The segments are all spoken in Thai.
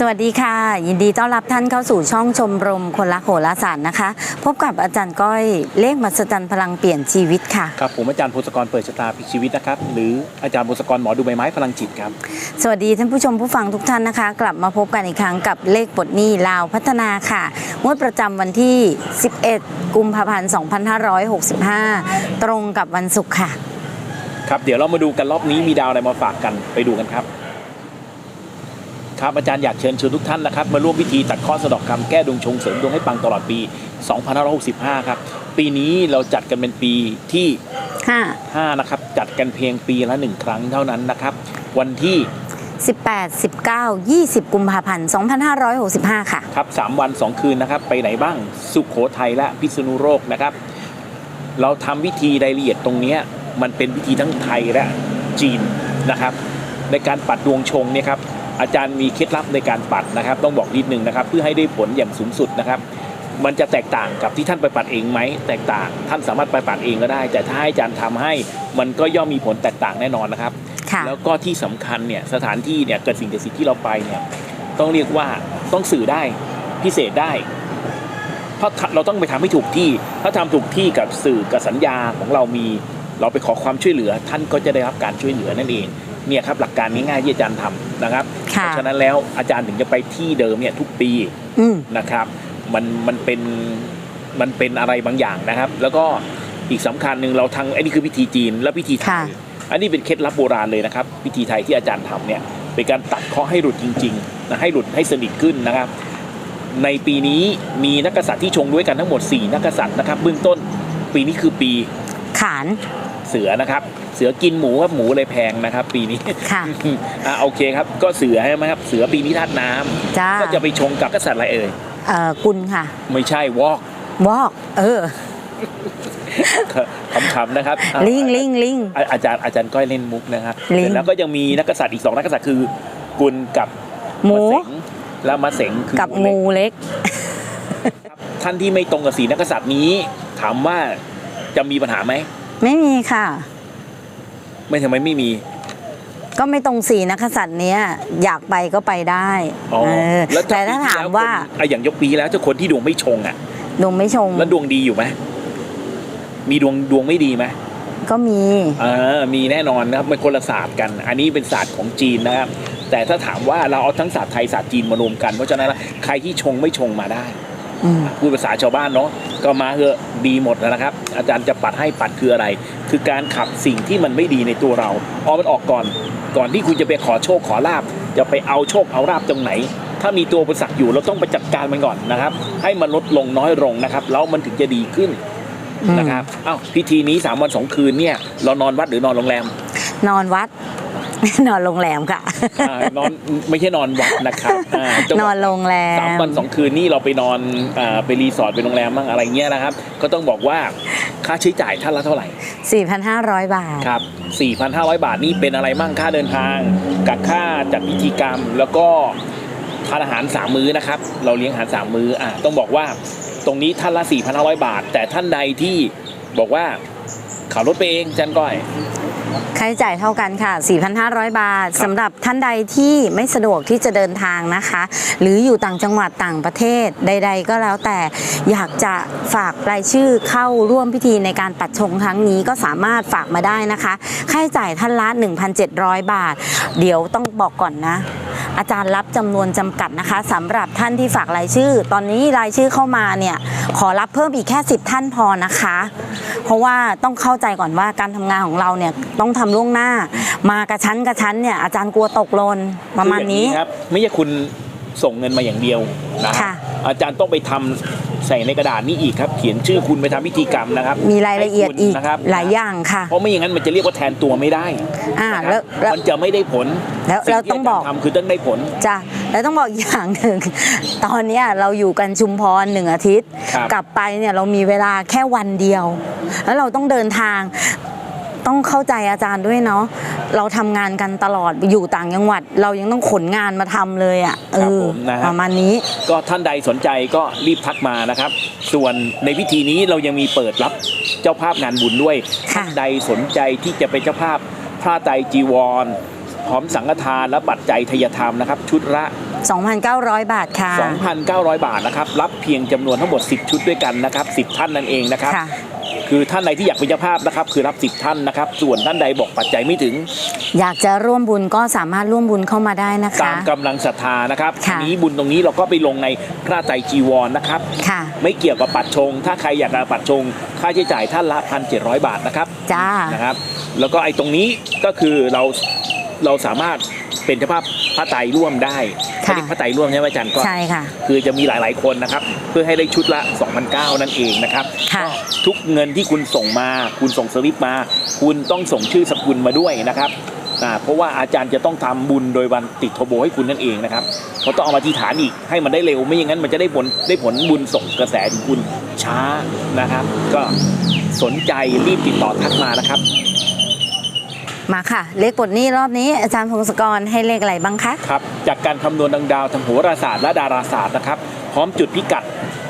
สวัสดีค่ะ ยินดีต้อนรับท่านเข้าสู่ช่องชมรมคนรักโหราศาสตร์นะคะ พบกับอาจารย์ก้อยเลขมหัศจรรย์พลังเปลี่ยนชีวิตค่ะครับผมอาจารย์พงศกรเปิดชะตาพลิกชีวิตนะครับ หรืออาจารย์พงศกรหมอดูใบไม้พลังจิตครับ สวัสดีท่านผู้ชมผู้ฟังทุกท่านนะคะ กลับมาพบกันอีกครั้งกับเลขปลดหนี้ลาวพัฒนาค่ะงวดประจำวันที่ 11 กุมภาพันธ์ 2565 ตรงกับวันศุกร์ค่ะ ครับเดี๋ยวเรามาดูกันรอบนี้มีดาวอะไรมาฝากกันไปดูกันครับ ครับอาจารย์อยากเชิญชวนทุกท่านนะครับมาร่วมพิธีตัดข้อสะเดอกกรรมแก้ดวงชงเสริมดวงให้ปังตลอดปี 2565 ครับ ปีนี้เราจัดกันเป็นปีที่ 5 5 นะครับ จัดกันเพียงปีละหนึ่งครั้งเท่านั้นนะครับ วันที่ 18 19 20 กุมภาพันธ์ 2565 ค่ะ ครับสามวันสองคืนนะครับ ไปไหนบ้าง สุขโขทัยและพิษณุโลกนะครับ เราทำวิธีรายละเอียดตรงเนี้ยมันเป็นวิธีทั้งไทยและจีนนะครับ ในการปัดดวงชงเนี่ยครับ อาจารย์มีเคล็ดลับในการปัดนะครับ ต้องบอกนิดนึงนะครับ เพื่อให้ได้ผลอย่างสูงสุดนะครับ มันจะแตกต่างกับที่ท่านไปปัดเองไหมแตกต่าง ท่านสามารถไปปัดเองก็ได้ แต่ถ้าให้อาจารย์ทำให้มันก็ย่อมมีผลแตกต่างแน่นอนนะครับค่ะแล้วก็ที่สำคัญเนี่ยสถานที่เนี่ยเกิดสิ่งเกิดสิ่งที่เราไปเนี่ยต้องเรียกว่าต้องสื่อได้พิเศษได้เพราะเราต้องไปทำให้ถูกที่ ถ้าทำถูกที่กับสื่อกับสัญญาของเรามี เราไปขอความช่วยเหลือ ท่านก็จะได้รับการช่วยเหลือนั่นเอง เนี่ยครับหลักการง่ายๆที่อาจารย์ทำนะครับ เพค่ะราะฉะนั้นแล้วอาจารย์ถึงจะไปที่เดิมเนี่ยทุกปีอืมนะครับ มันมันเป็นมันเป็นอะไรบางอย่างนะครับ แล้วก็อีกสำคัญหนึ่งเราทางอันนี้คือพิธีจีนและพิธีไทค่ะยอันนี้เป็นเคล็ดลับโบราณเลยนะครับ พิธีไทยที่อาจารย์ทำเนี่ยเป็นการตัดเคราะห์ให้หลุดจริงๆนะให้หลุดให้สนิทขึ้นนะครับ ในปีนี้มีนักกษัตริย์ที่ชงด้วยกันทั้งหมด 4 นักกษัตริย์นะครับเบื้องต้นปีนี้คือปีขานเสือนะครับ เสือกินหมูครับหมูเลยแพงนะครับ ปีนี้ค่ะอ่าโอเคครับ ก็เสือใช่ไหมครับ เสือปีนี้ธาตุน้ำจ้าก็จะไปชงกับกษัตริย์อะไรเอ่ยเอ่อกุลค่ะไม่ใช่วอกวอกเออขำๆนะครับอ่า ลิงลิงลิง อาอาจารย์อาจารย์ก้อยเล่นมุกนะครับลิงเสร็จแล้วก็ยังมีนักกษัตริย์อีกสองนักกษัตริย์คือ กุลกับหมูมะเสงและมะเสงคือกับเล็งูเล็ก ท่านที่ไม่ตรงกับสีนักกษัตริย์นี้ ถามว่าจะมีปัญหาไหมไม่มีค่ะ ไม่ทำไมไม่มี ก็ไม่ตรงสีนักษัตริย์เนี้ยอยากไปก็ไปได้อ๋อเออแล้วแต่ถ้าถามว่าอะอย่างยกปีแล้วเจ้าคนที่ดวงไม่ชงอะ ดวงไม่ชง แล้วดวงดีอยู่ไหมมีดวงดวงไม่ดีไหมก็มีอ่ามีแน่นอนนะครับมันคนละศาสตร์กัน อันนี้เป็นศาสตร์ของจีนนะครับแต่ถ้าถามว่าเราเอาทั้งศาสตร์ไทยศาสตร์จีนมารวมกันเพราะฉะนั้นแล้วใครที่ชงไม่ชงมาได้อืม พูดภาษาชาวบ้านเนาะก็มาเถอะดีหมดแล้วนะครับ อาจารย์จะปัดให้ปัดคืออะไร คือการขับสิ่งที่มันไม่ดีในตัวเราเอามันออกก่อน ก่อนที่คุณจะไปขอโชคขอลาบจะไปเอาโชคเอาลาบตรงไหน ถ้ามีตัวอุปสรรคอยู่เราต้องไปจัดการมันก่อนนะครับ ให้มันลดลงน้อยลงนะครับแล้วมันถึงจะดีขึ้นอืมนะครับอ้าวพิธีนี้สามวันสองคืนเนี่ยเรานอนวัดหรือนอนโรงแรม นอนวัด นอนโรงแรมค่ะอ่านอนไม่ใช่นอนวัดนะครับอ่าจังหนวะอนโรงแรมสามวันสองคืนนี่เราไปนอนอาไปรีสอร์ทไปโรงแรมบ้างอะไรเงี้ยนะครับ ก็ต้องบอกว่าค่าใช้จ่ายท่านละเท่าไหร่4,500 บาทครับ4,500 บาทนี่เป็นอะไรมั่งค่าเดินทางกับค่าจัดพิธีกรรม แล้วก็ทานอาหารสามมื้อนะครับ เราเลี้ยงอาหารสามมื้ออะต้องบอกว่าตรงนี้ท่านละ4,500 บาท แต่ท่านใดที่บอกว่าขับรถไปเองจันก้อย ค่าใช้จ่ายเท่ากันค่ะ 4,500 บาทสำหรับท่านใดที่ไม่สะดวกที่จะเดินทางนะคะ หรืออยู่ต่างจังหวัดต่างประเทศใด ๆ ก็แล้วแต่อยากจะฝากรายชื่อเข้าร่วมพิธีในการปัดชงครั้งนี้ก็สามารถฝากมาได้นะคะ ค่าใช้จ่ายท่านละ 1,700 บาท เดี๋ยวต้องบอกก่อนนะ อาจารย์รับจำนวนจำกัดนะคะสำหรับท่านที่ฝากรายชื่อ ตอนนี้รายชื่อเข้ามาเนี่ยขอรับเพิ่มอีกแค่ 10 ท่านพอนะคะ เพราะว่าต้องเข้าใจก่อนว่าการทำงานของเราเนี่ยต้องทำล่วงหน้า มากระชั้นกระชั้นเนี่ยอาจารย์กลัวตกหลนประมาณนี้คืออย่งครับไม่ใช่คุณส่งเงินมาอย่างเดียวนะค่ะอาจารย์ต้องไปทำ ใส่ในกระดาษนี้อีกครับ เขียนชื่อคุณไปทำพิธีกรรมนะครับ มีรายละเอียดให้คุณอีกนะครับหลายอย่างค่ะ เพราะไม่อย่างนั้นมันจะเรียกว่าแทนตัวไม่ได้อ่านะครับแล้วแล้วมันจะไม่ได้ผล แล้วสิ่แล้วที่ต้องบอกาจารย์ทำคือต้องได้ผลจ้ะแล้วต้องบอกอย่างหนึ่งตอนเนี้ยเราอยู่กันชุมพรหนึ่งอาทิตย์ครับกลับไปเนี่ยเรามีเวลาแค่วันเดียว แล้วเราต้องเดินทาง ต้องเข้าใจอาจารย์ด้วยเนาะเราทำงานกันตลอดอยู่ต่างจังหวัด เรายังต้องขนงานมาทำเลยอะ่ะเอครับอผมนะฮะประมาณนี้ ก็ท่านใดสนใจก็รีบทักมานะครับ ส่วนในพิธีนี้เรายังมีเปิดรับเจ้าภาพงานบุญด้วยค่ะท่านใดสนใจที่จะเป็นเจ้าภาพผ้าไตรจีวรพร้อมสังฆทานและปัจจัยทยธรรมนะครับชุดละ 2,900 บาทค่ะ 2,900 บาทนะครับรับเพียงจำนวนทั้งหมด 10 ชุดด้วยกันนะครับ 10 ท่านนั่นเองนะครับ ค่ะคือท่านใดที่อยากเป็นเจ้าภาพนะครับ คือรับ10ท่านนะครับ ส่วนท่านใดบอกปัจจัยไม่ถึง อยากจะร่วมบุญก็สามารถร่วมบุญเข้ามาได้นะตาคะมกำลังศรัทธานะครับค่ะทีนี้บุญตรงนี้เราก็ไปลงในพระไตรจีวรนะครับค่ะไม่เกี่ยวกับปัดชง ถ้าใครอยากจะปัดชง ค่าใช้จ่ายท่านละพันเบาทนะครับจ้านะครับ แล้วก็ไอ้ตรงนี้ก็คือเราเราสามารถเป็นเจ้าภาพพระไตรร่วมได้ ค่ะเรียกพระไตรร่วมใช่ไหมอาจารย์ก็ใช่ค่ะ คือจะมีหลาย ๆ คนนะครับ เพื่อให้ได้ชุดละ2,009นั่นเองนะครับค่ะทุกเงินที่คุณส่งมา คุณส่งสลิปมา คุณต้องส่งชื่อสกุลมาด้วยนะครับอ่าเพราะว่าอาจารย์จะต้องทำบุญโดยวันติดโทโบให้คุณนั่นเองนะครับเขาต้องเอามาที่ฐานอีกให้มันได้เร็วไม่อย่างนั้นมันจะได้ผลได้ผลบุญส่งกระแสถึงคุณช้านะครับ ก็สนใจรีบติดต่อทักมานะครับ มาค่ะ เลขปลดหนี้รอบนี้อาจารย์พงศกรให้เลขอะไรบ้างคะครับจากการคำนวณดังดาวทางโหราศาสตร์และดาราศาสตร์นะครับ พร้อมจุดพิกัด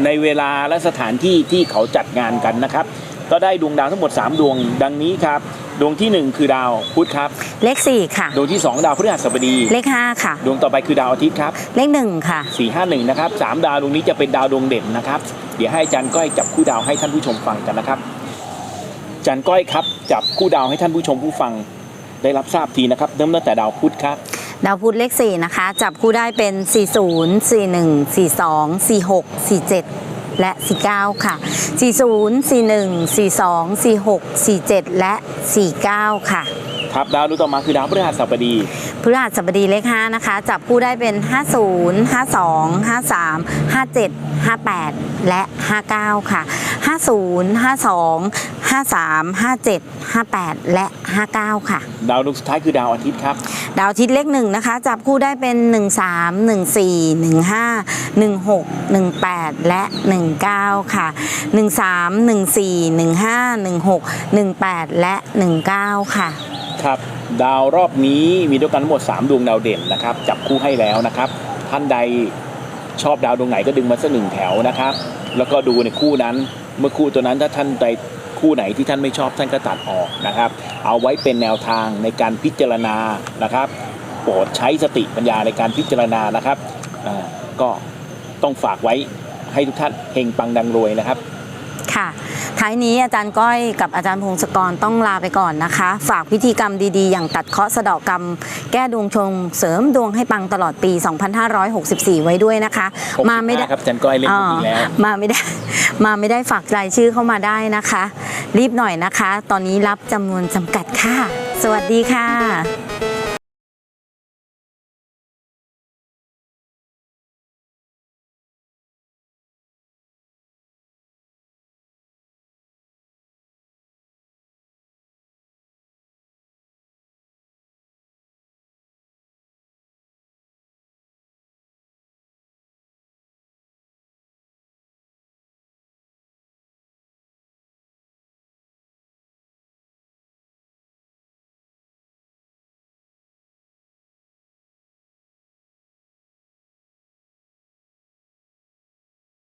ในเวลาและสถานที่ที่เขาจัดงานกันนะครับ ก็ได้ดวงดาวทั้งหมด 3 ดวงดังนี้ครับดวงทีหนึ่1 คือดาวพุธครับ เลข 4 ค่ะ ดวงที่ 2 ดาวพฤหัสบดี เลข 5 ค่ะ ดวงต่อไปคือดาวอาทิตย์ครับ เลข 1 ค่ะ 4 5 1 นะครับสามดาวดวงนี้จะเป็นดาวดวงเด่นนะครับ เดี๋ยวให้อาจารย์ก้อยจับคู่ดาวให้ท่านผู้ชมฟังกันนะครับอาจารย์ก้อยครับ จับคู่ดาวให้ท่านผู้ชมผู้ฟัง ได้รับทราบทีนะครับเริ่มตั้งแต่ดาวพุธครับดาวพุธเลข 4 นะคะ จับคู่ได้เป็น 40 41 42 46 47 และ 49 ค่ะ 40 41 42 46 47 และ 49 ค่ะ ครับดาวดวงต่อมาคือดาวพฤหัสบดีพฤหัสบดีเลข 5 นะคะ จับคู่ได้เป็น 50 52 53 57 58 และ 59 ค่ะ 50 52 53 57 58 และ 59 ค่ะ ดาวดวงสุดท้ายคือดาวอาทิตย์ครับ ดาวอาทิตย์เลขหนึ่งนะคะ จับคู่ได้เป็น 1 3 1 4 1 5 1 6 1 8 และ 19 ค่ะ 1 3 1 4 1 5 1 6 1 8 และ 19 ค่ะ ครับ ดาวรอบนี้มีด้วยกันทั้งหมด 3 ดวงดาวเด่นนะครับ จับคู่ให้แล้วนะครับ ท่านใดชอบดาวดวงไหนก็ดึงมาสักหนึ่งแถวนะครับ แล้วก็ดูในคู่นั้น เมื่อคู่ตัวนั้นถ้าท่านใดคู่ไหนที่ท่านไม่ชอบท่านก็ตัดออกนะครับ เอาไว้เป็นแนวทางในการพิจารณานะครับ โปรดใช้สติปัญญาในการพิจารณานะครับก็ต้องฝากไว้ให้ทุกท่านเฮงปังดังรวยนะครับ ค่ะ ท้ายนี้อาจารย์ก้อยกับอาจารย์พงศกรต้องลาไปก่อนนะคะ ฝากพิธีกรรมดีๆ อย่างตัดเคราะห์สะเดาะกรรม แก้ดวงชงเสริมดวงให้ปังตลอดปี 2564 ไว้ด้วยนะคะ มาไม่ได้ครับอาจารย์ก้อยเล่นอีกแล้วอ่ามาไม่ได้มาไม่ได้ฝากรายชื่อเข้ามาได้นะคะ รีบหน่อยนะคะ ตอนนี้รับจำนวนจำกัดค่ะ สวัสดีค่ะ